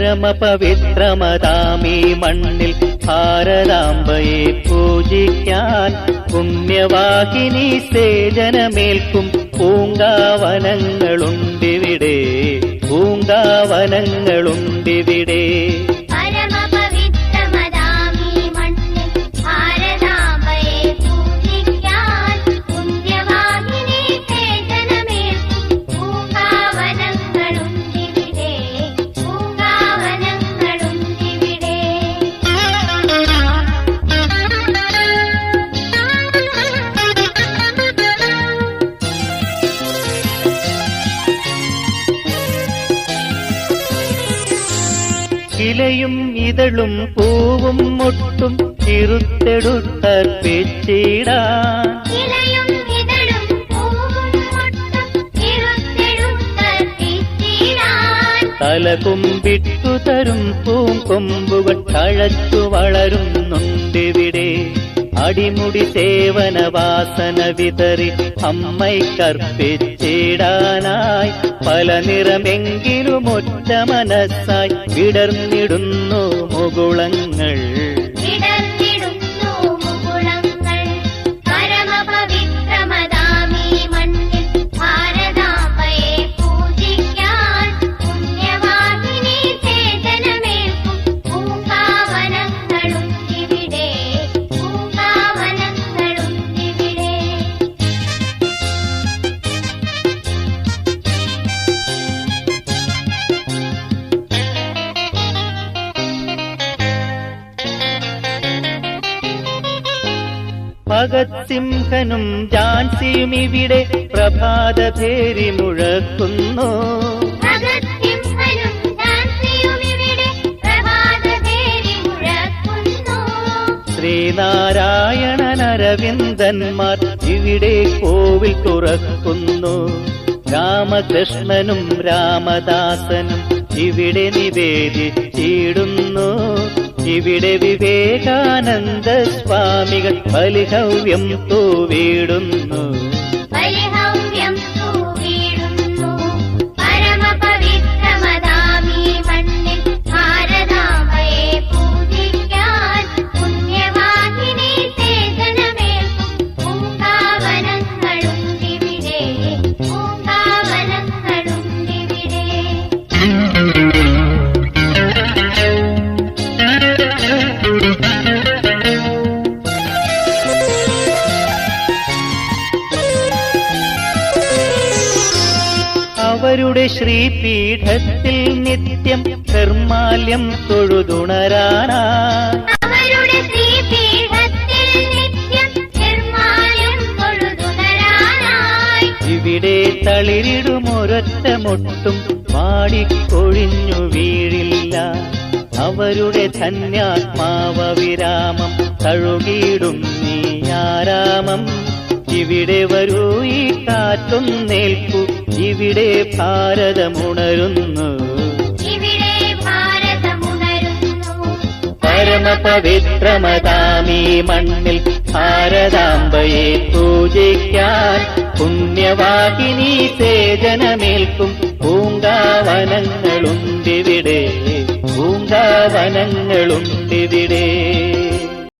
പരമപവിത്രമതാമീ മണ്ണിൽ ഭാരതാംബയെ പൂജിക്കാൻ പുണ്യവാഹിനി സേജനമേൽക്കും പൂങ്കാവനങ്ങളുണ്ടിവിടെ പൂങ്കാവനങ്ങളുണ്ടിവിടെ. ഇലയും ഇതളും പൂവും മുട്ടും ചിറുത്തെടുത്ത തിരുത്തെടുത്തർപ്പിച്ചിടാൻ തലകുമ്പിട്ടു തരും പൂങ്കൊമ്പുകൾ തഴച്ചു വളരുന്നുണ്ടിവിടെ. അടിമുടി സേവന വാസന വിതറി അമ്മയ്ക്കർപ്പിച്ചിടാനായി പല നിറമെങ്കിലും ഒറ്റ മനസ്സായി വിടർന്നിടുന്നു മുകുളങ്ങൾ. ഭഗത് സിംഹനും ജാൻസിയും ഇവിടെ പ്രഭാതഭേരി മുഴക്കുന്നു ശ്രീനാരായണൻ അരവിന്ദന്മാർ ഇവിടെ കോവിൽ തുറക്കുന്നു. രാമകൃഷ്ണനും രാമദാസനും ഇവിടെ നിവേദിച്ചിടുന്നു. ഇവിടെ വിവേകാനന്ദ സ്വാമികൾ ബലിഹവ്യം തൂവിടുന്നു. ബലിഹവ്യം അവരുടെ ശ്രീപീഠത്തിൽ നിത്യം നിർമാല്യം തൊഴുതുണരാനാ. ഇവിടെ തളിരിടുമൊരൊറ്റ മുട്ടും പാടിക്കൊഴിഞ്ഞു വീഴില്ല. അവരുടെ ധന്യാത്മാവ വിരാമം തഴുകിയിടും ആരാമം. ഇവിടെ വരൂ ഈ കാറ്റും ഇവിടെ ഭാരതമുണരുന്നു. ഇവിടെ ഭാരതമുണരുന്നു. പരമപവിത്രമതാമീ മണ്ണിൽ ഭാരതാംബയെ പൂജിക്കാൻ പുണ്യവാഹിനി സേജനമേൽക്കും.